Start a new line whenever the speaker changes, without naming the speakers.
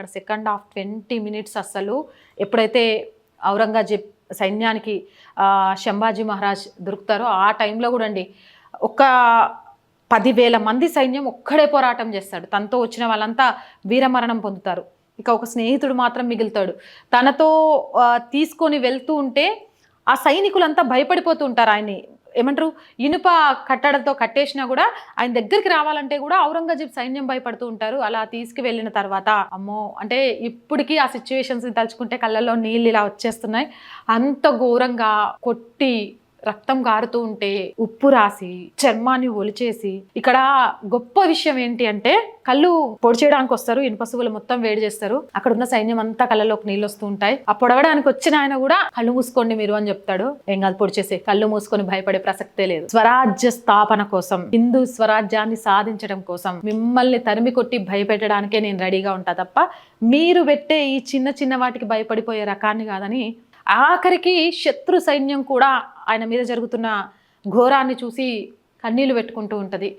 ఇక్కడ second half twenty minutes అస్సలు ఎప్పుడైతే ఔరంగజేబ్ సైన్యానికి శంభాజీ మహారాజ్ దొరుకుతారో ఆ టైంలో కూడా అండి ఒక పదివేల మంది సైన్యం ఒక్కడే పోరాటం చేస్తాడు. తనతో వచ్చిన వాళ్ళంతా వీరమరణం పొందుతారు. ఇక ఒక స్నేహితుడు మాత్రం మిగులుతాడు. తనతో తీసుకొని వెళ్తూ ఉంటే ఆ సైనికులంతా భయపడిపోతూ ఉంటారు ఆయన్ని. ఏమంటారు? ఇనుప కట్టడంతో కట్టేసినా కూడా ఆయన దగ్గరికి రావాలంటే కూడా ఔరంగజేబ్ సైన్యం భయపడుతూ ఉంటారు. అలా తీసుకువెళ్ళిన తర్వాత అమ్మో! అంటే ఇప్పటికీ ఆ సిచ్యువేషన్స్ తలుచుకుంటే కళ్ళల్లో నీళ్ళు ఇలా వచ్చేస్తున్నాయి. అంత ఘోరంగా కొట్టి రక్తం కారుతూ ఉంటే ఉప్పు రాసి చర్మాన్ని ఒలిచేసి ఇక్కడ గొప్ప విషయం ఏంటి అంటే కళ్ళు పొడి చేయడానికి వస్తారు ఇనుపసువులు మొత్తం వేడి చేస్తారు. అక్కడ ఉన్న సైన్యం అంతా కళ్ళలోకి నీళ్ళు వస్తూ ఉంటాయి. ఆ పొడవడానికి వచ్చిన ఆయన కూడా కళ్ళు మూసుకోండి మీరు అని చెప్తాడు. ఏం కాదు పొడి చేసే కళ్ళు మూసుకొని భయపడే ప్రసక్తే లేదు. స్వరాజ్య స్థాపన కోసం హిందూ స్వరాజ్యాన్ని సాధించడం కోసం మిమ్మల్ని తరిమి కొట్టి భయపెట్టడానికే నేను రెడీగా ఉంటా తప్ప మీరు పెట్టే ఈ చిన్న చిన్న వాటికి భయపడిపోయే రకాన్ని కాదని ఆఖరికి శత్రు సైన్యం కూడా ఆయన మీద జరుగుతున్న ఘోరాన్ని చూసి కన్నీళ్ళు పెట్టుకుంటూ ఉంటుంది.